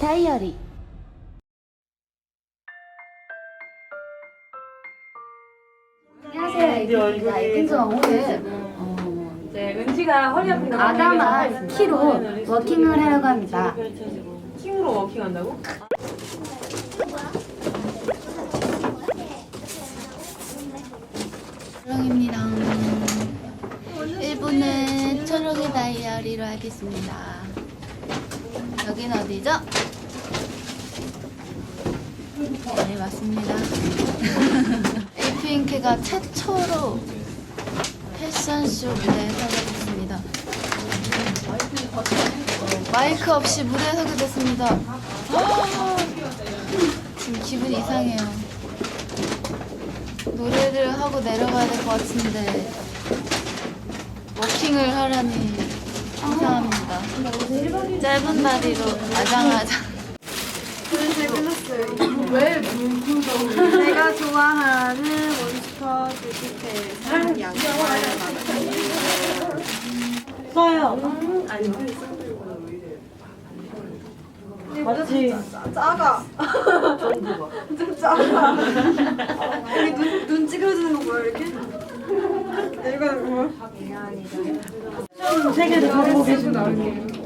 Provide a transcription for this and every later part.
다이어리. 안녕하세요 에이핑크가 오늘 어, 이제 은지가 허리 아픈가 아담한 키로 워킹을 하려고 합니다. 킹으로 워킹한다고? 초롱입니다. 1부는 초롱의 다이어리로 하겠습니다 여긴 어디죠? 네 맞습니다. 에이핑크가 최초로 패션쇼 무대에 서게 됐습니다. 어, 마이크 없이 무대에 서게 됐습니다. 아, 지금 기분 이상해요. 노래를 하고 내려가야 될 것 같은데 워킹을 하라니 이상합니다 짧은 다리로 아장아장 내가 좋아하는 원슈퍼 뷰티페 양말을 받았어요. 써요. 아니. 맞지? 작아. 좀 작아. 여기 눈, 눈 찌그러지는 거 뭐야, 이렇게? 이거 뭐? 세계도 가보고 계신다.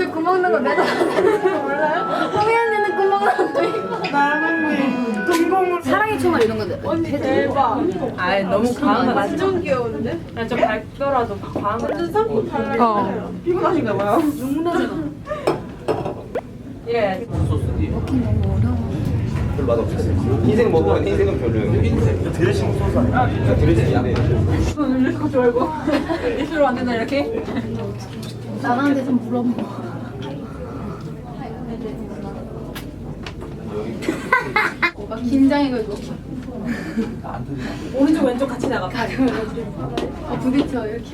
옷에 구멍 난거 내가 거 몰라요? 홍이 언니는 구멍 난거 사랑의 총알 이런 거들 언니 대박. 아 너무 과한 거 맞죠? 완전 귀여운데? 좀 밝더라도 과한 거. 완전 상품 달라요. 어. 피곤하신가 봐요. 눈물 나잖아. 예. 워킹 너무 어려워 별 맛없었어요. 흰색 먹으면 흰색은 별로예요. 드레싱 소스 아니야? 드레싱인데. 손 이렇게 졸고 입술로 안 된다 이렇게. 나가는데 좀 물어 봐 긴장해가지고. 오른쪽 왼쪽 같이 나가. 어, 부딪혀 이렇게